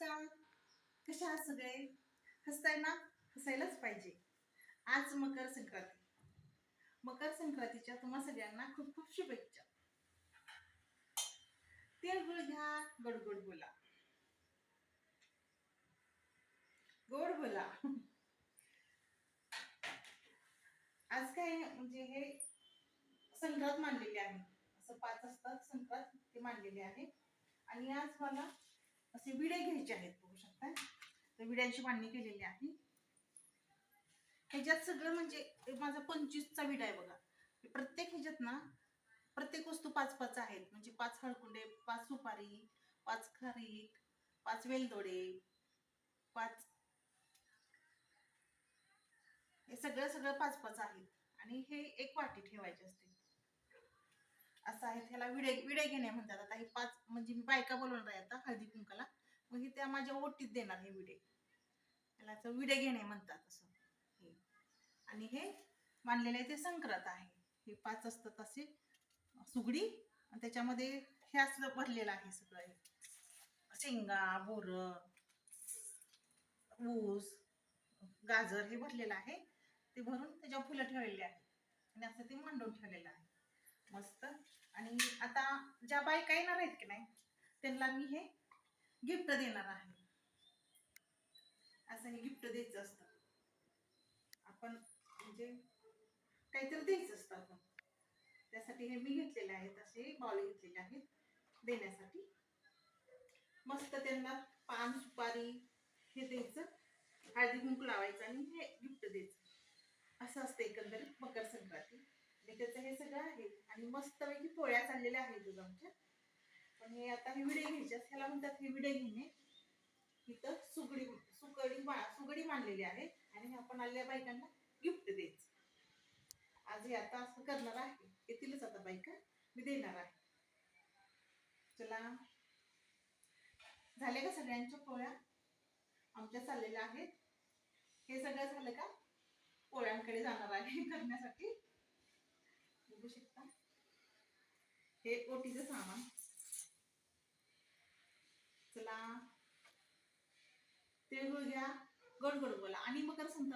नमस्कार कशा आहात सगळे? हसताय ना? हसायलाच पाहिजे. आज मकर संक्रांती. मकर संक्रांतीच्या तुम्हा सगळ्यांना खूप खूप शुभेच्छा. तिळगुळ घ्या गोड बोला. गोड बोला. आज काय म्हणजे हे संक्रांत मांडलेली आहे. असं पाच असतात संक्रांत ते मांडलेले आहे. आणि आज मला असे विडे घ्यायचे आहेत बघू शकता तर विड्यांची मांडणी केलेली आहे. ह्याच्यात सगळं म्हणजे माझा पंचवीसचा विडा आहे बघा. प्रत्येक ह्याच्यात ना प्रत्येक वस्तू पाच पाच आहेत. म्हणजे पाच हळकुंडे पाच सुपारी पाच खारीक पाच वेलदोडे पाच हे सगळं सगळं पाच पाच आहेत. आणि हे एक वाटी ठेवायची असते. आहेत ह्याला त्याला विडे विडे घेणे म्हणतात. आता हे पाच म्हणजे मी बायका बोलवणार आहे आता हळदी कुंकाला. मग हे त्या माझ्या ओटीत देणार हे विडे. याला असं विडे घेणे म्हणतात असं. हे. आणि हे मानलेले आहे ते संक्रांत आहे. हे पाच असतात असे सुगडी. आणि त्याच्यामध्ये हे असं भरलेलं आहे सगळं हे. शेंगा बोर ऊस गाजर हे भरलेलं आहे. ते भरून त्याच्यावर फुलं ठेवलेली आहे आणि असं ते मांडून ठेवलेलं आहे. आणि आता ज्या बायका येणार आहेत की नाही त्यांना मी हे गिफ्ट देणार आहे. असं हे गिफ्ट द्यायचं असतं. आपण म्हणजे काहीतरी द्यायचं असतं आपण. त्यासाठी हे मी घेतलेले आहेत असे बॉल घेतलेले आहेत देण्यासाठी. मस्त त्यांना पान सुपारी हे द्यायचं. हळदी कुंकू लावायचं आणि हे गिफ्ट द्यायचं. असं असतं एकंदरीत मकर संक्रांती. त्याचं हे सगळं आहे. आणि मस्त आहे चाललेल्या आमच्या पण हे आता हे विडे घ्यायचे ह्याला म्हणतात हे विडे घेणे. इथं सुगडी सुकडी सुगडी मांडलेली आहे. आणि हे आपण आलेल्या बायकांना गिफ्ट द्यायचं. आज हे आता असं करणार आहे. येतीलच आता बायका. मी देणार आहे. चला. झाले का सगळ्यांच्या पोळ्या? आमच्या चाललेल्या आहेत. हे सगळं झालं का? पोळ्यांकडे जाणार आहे करण्यासाठी. बघू शकता. हे ओटीचं सामान. चला. तिळगुळ घ्या गडगड बोला. आणि मकर संक्रांत